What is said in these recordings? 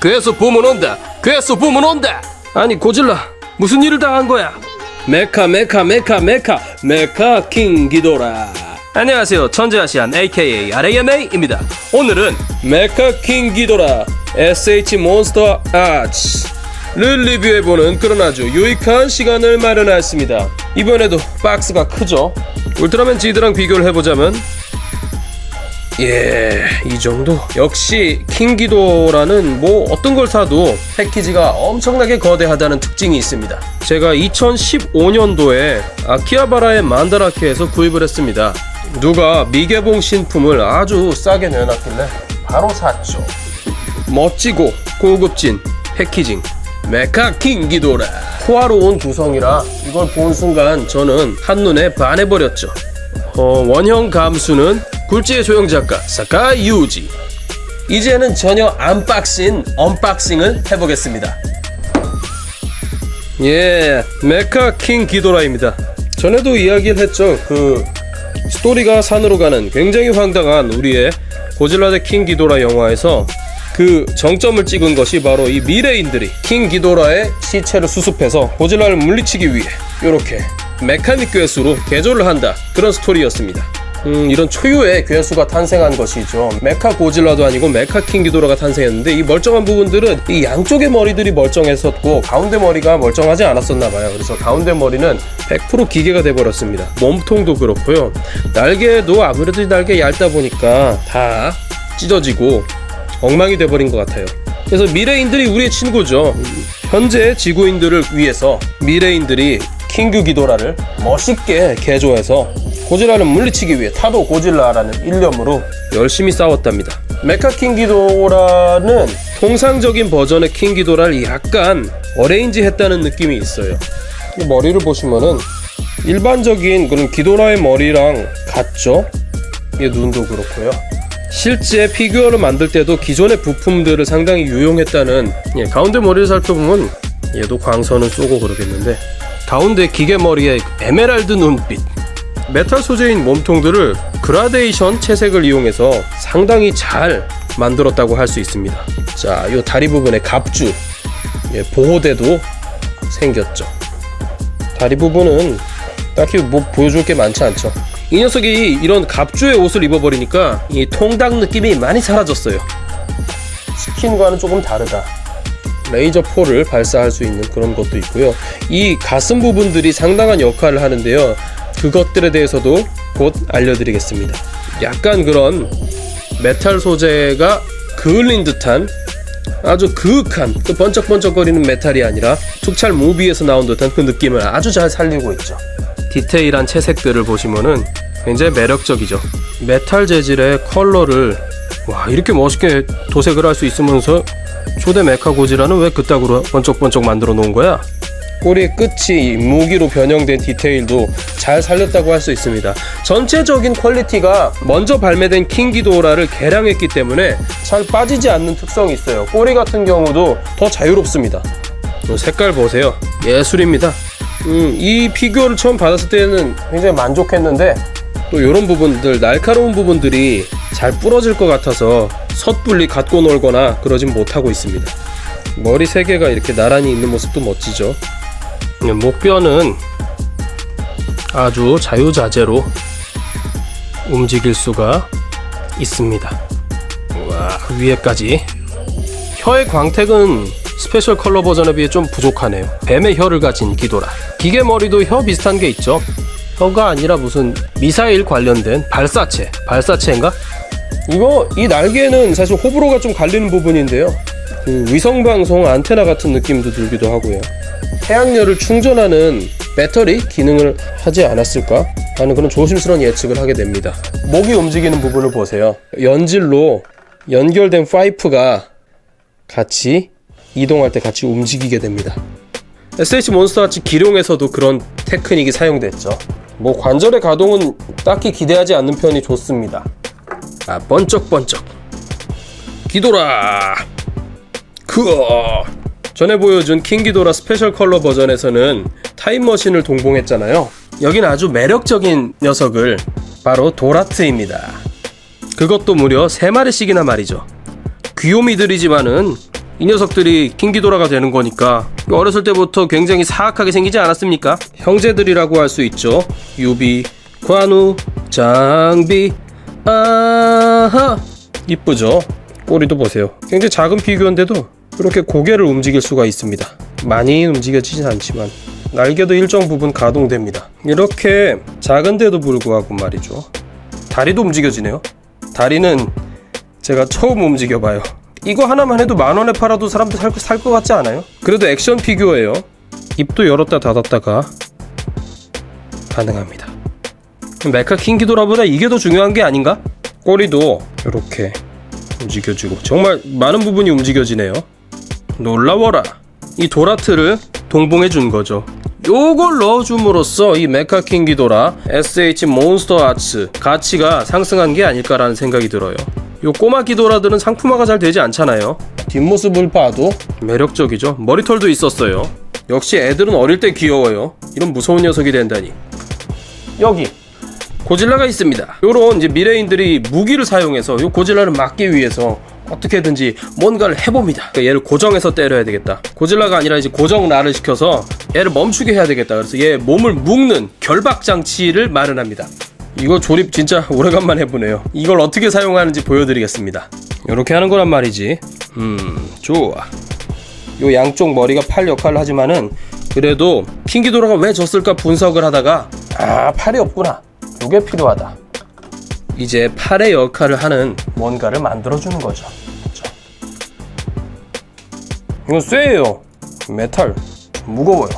괴수 부문 온다. 괴수 부문 온다. 아니 고질라 무슨 일을 당한 거야? 메카 메카 메카 메카 메카 킹 기도라. 안녕하세요 천재아시안 AKA RAMA입니다. 오늘은 메카 킹 기도라 SH 몬스터 아츠를 리뷰해보는 그런 아주 유익한 시간을 마련하였습니다. 이번에도 박스가 크죠? 울트라맨 지드랑 비교를 해보자면 예, 이 정도. 역시 킹기도라는 뭐 어떤 걸 사도 패키지가 엄청나게 거대하다는 특징이 있습니다. 제가 2015년도에 아키하바라의 만다라케에서 구입을 했습니다. 누가 미개봉 신품을 아주 싸게 내놨길래 바로 샀죠. 멋지고 고급진 패키징 메카 킹기도라 호화로운 구성이라 이걸 본 순간 저는 한눈에 반해버렸죠 어, 원형 감수는 굴지의 조형 작가 사카이 유지. 이제는 전혀 안 빡신 언박싱을 해보겠습니다. 예 메카 킹 기도라입니다. 전에도 이야기를 했죠. 그 스토리가 산으로 가는 굉장히 황당한 우리의 고질라 대 킹 기도라 영화에서 그 정점을 찍은 것이 바로 이 미래인들이 킹 기도라의 시체를 수습해서 고질라를 물리치기 위해 이렇게 메카닉 괴수로 개조를 한다. 그런 스토리였습니다. 음, 이런 초유의 괴수가 탄생한 것이죠. 메카 고질라도 아니고 메카 킹 기도라가 탄생했는데 이 멀쩡한 부분들은 이 양쪽의 머리들이 멀쩡했었고 가운데 머리가 멀쩡하지 않았었나 봐요. 그래서 가운데 머리는 100% 기계가 돼버렸습니다. 몸통도 그렇고요. 날개도 아무래도 이 날개 얇다 보니까 다 찢어지고 엉망이 돼버린 것 같아요. 그래서 미래인들이 우리의 친구죠. 현재 지구인들을 위해서 미래인들이 킹규 기도라를 멋있게 개조해서 고질라를 물리치기 위해 타도 고질라라는 일념으로 열심히 싸웠답니다. 메카 킹 기도라는 통상적인 버전의 킹 기도라를 약간 어레인지 했다는 느낌이 있어요. 이 머리를 보시면은 일반적인 그런 기도라의 머리랑 같죠? 이 눈도 그렇고요. 실제 피규어를 만들 때도 기존의 부품들을 상당히 유용했다는 예, 가운데 머리를 살펴보면 얘도 광선을 쏘고 그러겠는데 가운데 기계 머리에 에메랄드 눈빛 메탈 소재인 몸통들을 그라데이션 채색을 이용해서 상당히 잘 만들었다고 할 수 있습니다. 자, 이 다리 부분에 갑주 예, 보호대도 생겼죠. 다리 부분은 딱히 뭐 보여줄 게 많지 않죠. 이 녀석이 이런 갑주의 옷을 입어버리니까 이 통닭 느낌이 많이 사라졌어요. 스킨과는 조금 다르다. 레이저 포를 발사할 수 있는 그런 것도 있고요. 이 가슴 부분들이 상당한 역할을 하는데요. 그것들에 대해서도 곧 알려드리겠습니다. 약간 그런 메탈 소재가 그을린 듯한 아주 그윽한 그 번쩍번쩍거리는 메탈이 아니라 tuk찰 무비에서 나온 듯한 그 느낌을 아주 잘 살리고 있죠. 디테일한 채색들을 보시면은 굉장히 매력적이죠. 메탈 재질의 컬러를 와 이렇게 멋있게 도색을 할 수 있으면서 초대 메카 고지라는 왜 그따구로 번쩍번쩍 만들어 놓은 거야? 꼬리의 끝이 무기로 변형된 디테일도 잘 살렸다고 할 수 있습니다. 전체적인 퀄리티가 먼저 발매된 킹기도라를 개량했기 때문에 잘 빠지지 않는 특성이 있어요. 꼬리 같은 경우도 더 자유롭습니다. 이 색깔 보세요. 예술입니다. 음, 이 피규어를 처음 받았을 때는 굉장히 만족했는데 또 이런 부분들 날카로운 부분들이 잘 부러질 것 같아서 섣불리 갖고 놀거나 그러진 못하고 있습니다. 머리 세 개가 이렇게 나란히 있는 모습도 멋지죠. 음, 목뼈는 아주 자유자재로 움직일 수가 있습니다. 와 위에까지 혀의 광택은 스페셜 컬러 버전에 비해 좀 부족하네요. 뱀의 혀를 가진 기도라. 기계 머리도 혀 비슷한 게 있죠. 혀가 아니라 무슨 미사일 관련된 발사체, 발사체인가? 이거 이 날개는 사실 호불호가 좀 갈리는 부분인데요. 그 위성 방송 안테나 같은 느낌도 들기도 하고요. 태양열을 충전하는 배터리 기능을 하지 않았을까 하는 그런 조심스러운 예측을 하게 됩니다. 목이 움직이는 부분을 보세요. 연질로 연결된 파이프가 같이 이동할 때 같이 움직이게 됩니다. SH 몬스터 같이 기룡에서도 그런 테크닉이 사용됐죠. 뭐 관절의 가동은 딱히 기대하지 않는 편이 좋습니다. 아 번쩍번쩍 기도라 그어 전에 보여준 킹기도라 스페셜 컬러 버전에서는 타임머신을 동봉했잖아요. 여긴 아주 매력적인 녀석을 바로 도라트입니다. 그것도 무려 3마리씩이나 말이죠. 귀요미들이지만은 이 녀석들이 킹기도라가 되는 거니까 어렸을 때부터 굉장히 사악하게 생기지 않았습니까? 형제들이라고 할 수 있죠. 유비, 관우, 장비, 아하 이쁘죠? 꼬리도 보세요. 굉장히 작은 피규어인데도 이렇게 고개를 움직일 수가 있습니다. 많이 움직여지진 않지만 날개도 일정 부분 가동됩니다. 이렇게 작은데도 불구하고 말이죠. 다리도 움직여지네요. 다리는 제가 처음 움직여봐요. 이거 하나만 해도 만 원에 팔아도 사람들 살 것 같지 않아요? 그래도 액션 피규어예요. 입도 열었다 닫았다가 가능합니다. 메카 킹기도라보다 이게 더 중요한 게 아닌가? 꼬리도 이렇게 움직여주고 정말 많은 부분이 움직여지네요. 놀라워라. 이 도라트를 동봉해 준 거죠. 요걸 넣어줌으로써 이 메카 킹 기도라 SH 몬스터 아츠 가치가 상승한 게 아닐까라는 생각이 들어요. 요 꼬마 기도라들은 상품화가 잘 되지 않잖아요. 뒷모습을 봐도 매력적이죠. 머리털도 있었어요. 역시 애들은 어릴 때 귀여워요. 이런 무서운 녀석이 된다니. 여기 고질라가 있습니다. 요런 이제 미래인들이 무기를 사용해서 요 고질라를 막기 위해서 어떻게든지 뭔가를 해봅니다. 그러니까 얘를 고정해서 때려야 되겠다. 고질라가 아니라 이제 고정라를 시켜서 얘를 멈추게 해야 되겠다. 그래서 얘 몸을 묶는 결박 장치를 마련합니다. 이거 조립 진짜 오래간만에 해보네요. 이걸 어떻게 사용하는지 보여드리겠습니다. 이렇게 하는 거란 말이지. 음, 좋아. 요 양쪽 머리가 팔 역할을 하지만은 그래도 킹기도라가 왜 졌을까 분석을 하다가 아 팔이 없구나. 요게 필요하다. 이제 팔의 역할을 하는 뭔가를 만들어주는 거죠. 그렇죠? 이건 쇠예요. 메탈 무거워요.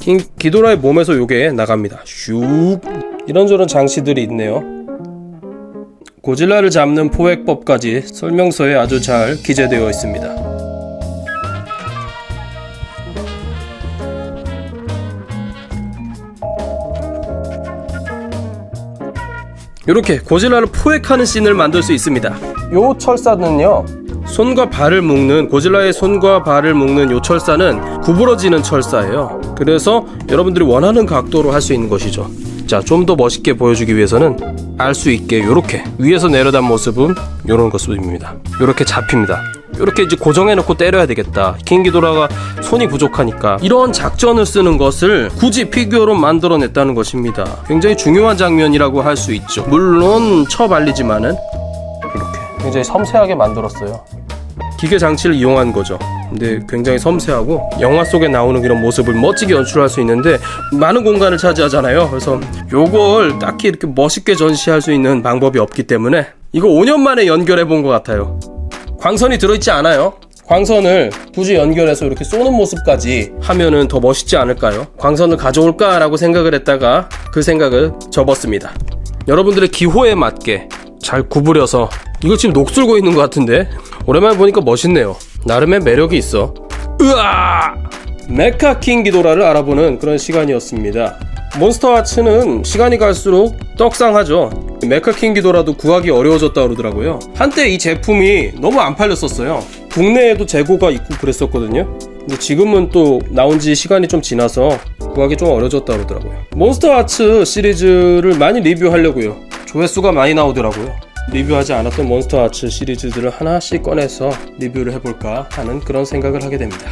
킹 기도라의 몸에서 요게 나갑니다. 슉 이런저런 장치들이 있네요. 고질라를 잡는 포획법까지 설명서에 아주 잘 기재되어 있습니다. 이렇게 고질라를 포획하는 씬을 만들 수 있습니다. 요 철사는요. 손과 발을 묶는 고질라의 손과 발을 묶는 요 철사는 구부러지는 철사예요. 그래서 여러분들이 원하는 각도로 할 수 있는 것이죠. 자, 좀 더 멋있게 보여주기 위해서는 알 수 있게 요렇게 위에서 내려단 모습은 요런 모습입니다. 요렇게 잡힙니다. 이렇게 이제 고정해놓고 때려야 되겠다. 킹기도라가 손이 부족하니까 이런 작전을 쓰는 것을 굳이 피규어로 만들어냈다는 것입니다. 굉장히 중요한 장면이라고 할 수 있죠. 물론 처발리지만은 이렇게 굉장히 섬세하게 만들었어요. 기계 장치를 이용한 거죠. 근데 굉장히 섬세하고 영화 속에 나오는 이런 모습을 멋지게 연출할 수 있는데 많은 공간을 차지하잖아요. 그래서 요걸 딱히 이렇게 멋있게 전시할 수 있는 방법이 없기 때문에 이거 5년 만에 연결해 본 것 같아요. 광선이 들어있지 않아요. 광선을 굳이 연결해서 이렇게 쏘는 모습까지 하면은 더 멋있지 않을까요? 광선을 가져올까라고 생각을 했다가 그 생각을 접었습니다. 여러분들의 기호에 맞게 잘 구부려서 이거 지금 녹슬고 있는 것 같은데 오랜만에 보니까 멋있네요. 나름의 매력이 있어. 으아! 메카킹 기도라를 알아보는 그런 시간이었습니다. 몬스터 아츠는 시간이 갈수록 떡상하죠. 메카킹 기도라도 구하기 어려워졌다 그러더라고요. 한때 이 제품이 너무 안 팔렸었어요. 국내에도 재고가 있고 그랬었거든요. 근데 지금은 또 나온 지 시간이 좀 지나서 구하기 좀 어려워졌다 그러더라고요. 몬스터 아츠 시리즈를 많이 리뷰하려고요. 조회수가 많이 나오더라고요. 리뷰하지 않았던 몬스터 아츠 시리즈들을 하나씩 꺼내서 리뷰를 해볼까 하는 그런 생각을 하게 됩니다.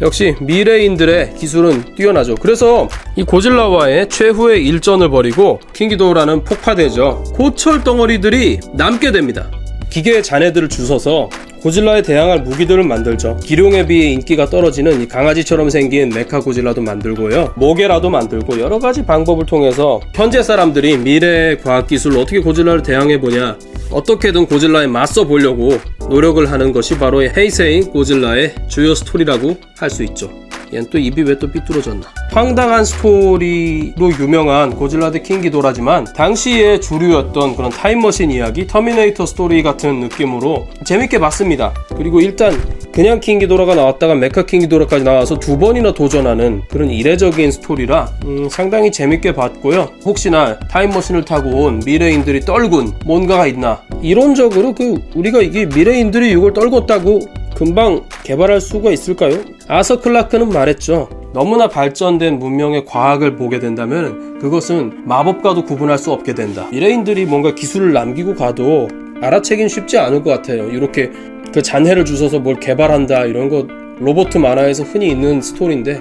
역시 미래인들의 기술은 뛰어나죠. 그래서 이 고질라와의 최후의 일전을 벌이고 킹기도라는 폭파되죠. 고철 덩어리들이 남게 됩니다. 기계의 잔해들을 주워서 고질라에 대항할 무기들을 만들죠. 기룡에 비해 인기가 떨어지는 이 강아지처럼 생긴 메카 고질라도 만들고요. 모게라도 만들고 여러 가지 방법을 통해서 현재 사람들이 미래의 과학 기술로 어떻게 고질라를 대항해 보냐, 어떻게든 고질라에 맞서 보려고 노력을 하는 것이 바로 헤이세이 고질라의 주요 스토리라고 할 수 있죠. 얜또 입이 왜 또 삐뚤어졌나? 황당한 스토리로 유명한 고질라 대 킹기도라지만 당시의 주류였던 그런 타임머신 이야기, 터미네이터 스토리 같은 느낌으로 재밌게 봤습니다. 그리고 일단 그냥 킹 기도라가 나왔다가 메카 킹 기도라까지 나와서 두 번이나 도전하는 그런 이례적인 스토리라 음, 상당히 재밌게 봤고요. 혹시나 타임머신을 타고 온 미래인들이 떨군 뭔가가 있나? 이론적으로 그 우리가 이게 미래인들이 이걸 떨궜다고 금방 개발할 수가 있을까요? 아서 클라크는 말했죠. 너무나 발전된 문명의 과학을 보게 된다면 그것은 마법과도 구분할 수 없게 된다. 미래인들이 뭔가 기술을 남기고 가도 알아채긴 쉽지 않을 것 같아요. 이렇게 그 잔해를 주셔서 뭘 개발한다 이런 거 로버트 만화에서 흔히 있는 스토리인데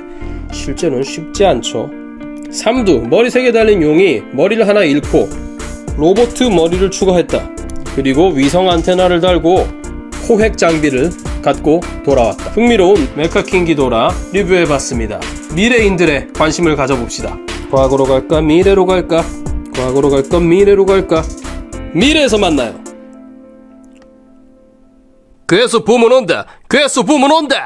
실제로는 쉽지 않죠. 삼두 머리 세개 달린 용이 머리를 하나 잃고 로버트 머리를 추가했다. 그리고 위성 안테나를 달고 호획 장비를 갖고 돌아왔다. 흥미로운 메카킹 기도라 리뷰해봤습니다. 미래인들의 관심을 가져봅시다. 과거로 갈까 미래로 갈까? 과거로 갈까 미래로 갈까? 미래에서 만나요. 괴수 부문 온다. 괴수 부문 온다.